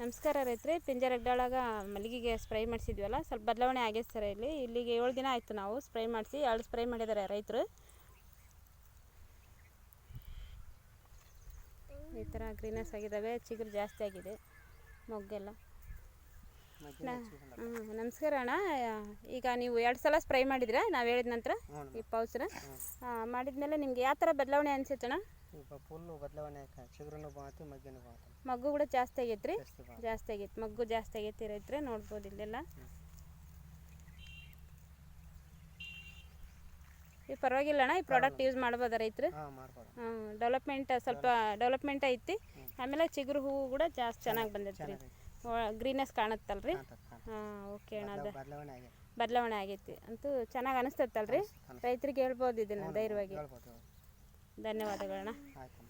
ನಮಸ್ಕಾರ ರೈತ್ರಿ ಪಿಂಜರಡ್ಡಾಳಾಗ ಮಲ್ಲಿಗೆಗೆ ಸ್ಪ್ರೈ ಮಾಡಿಸಿದ್ವಲ್ಲ ಸ್ವಲ್ಪ ಬದಲಾವಣೆ ಆಗೈತೆ ಸರ್ ಇಲ್ಲಿ. ಇಲ್ಲಿಗೆ ಏಳು ದಿನ ಆಯಿತು ನಾವು ಸ್ಪ್ರೈ ಮಾಡಿಸಿ ಎರಡು ಸ್ಪ್ರೈ ಮಾಡಿದ್ದಾರೆ ರೈತರು. ಈ ಥರ ಗ್ರೀನಸ್ ಆಗಿದ್ದಾವೆ ಚಿಗುರು ಜಾಸ್ತಿ ಆಗಿದೆ ಮೊಗ್ಗೆಲ್ಲ. ಹ್ಞೂ ನಮಸ್ಕಾರ ಅಣ್ಣ. ಈಗ ನೀವು ಎರಡು ಸಲ ಸ್ಪ್ರೈ ಮಾಡಿದ್ರಾ? ನಾವು ಹೇಳಿದ ನಂತರ ಈ ಪೌಚ್ನ ಮಾಡಿದ್ಮೇಲೆ ನಿಮ್ಗೆ ಯಾವ ಥರ ಬದಲಾವಣೆ ಅನಿಸುತ್ತಣ್ಣ ಫುಲ್ಲು ಬದಲಾವಣೆ ಆಯ್ತು ಚಿಗುರುನು ಬಾತು ಮಗ್ಗಿನೂ ಬಾತು. ಮಗ್ಗು ಕೂಡ ಜಾಸ್ತಿ ಆಗೈತೆ ರೀ ಜಾಸ್ತಿ ಬಾತು. ಜಾಸ್ತಿ ಆಗೈತೆ. ಮಗ್ಗು ಜಾಸ್ತಿ ಆಗೈತಿ ರೈತರೆ ನೋಡ್ಬೋದು ಇಲ್ಲೆಲ್ಲ. ಈ ಪರವಾಗಿಲ್ಲ ಅಣ್ಣ ಈ ಪ್ರಾಡಕ್ಟ್ ಯೂಸ್ ಮಾಡ್ಬೋದ ರೈತರು? ಹಾಂ ಡೆವಲಪ್ಮೆಂಟ್ ಸ್ವಲ್ಪ ಡೆವಲಪ್ಮೆಂಟ್ ಐತಿ. ಆಮೇಲೆ ಚಿಗುರು ಹೂವು ಕೂಡ ಜಾಸ್ತಿ ಚೆನ್ನಾಗಿ ಬಂದೈತೆ. ರೀ ಗ್ರೀನೆಸ್ ಕಾಣುತ್ತಲ್ರಿ? ಹಾಂ ಓಕೆ ಅಣ್ಣ ಅದು ಬದಲಾವಣೆ ಆಗೈತಿ. ಅಂತೂ ಚೆನ್ನಾಗಿ ಅನಿಸ್ತೈತಲ್ರಿ? ರೈತರಿಗೆ ಹೇಳ್ಬೋದು ಇದನ್ನು ಧೈರ್ಯವಾಗಿ. ಧನ್ಯವಾದಗಳಣ್ಣ. ಆಯ್ತು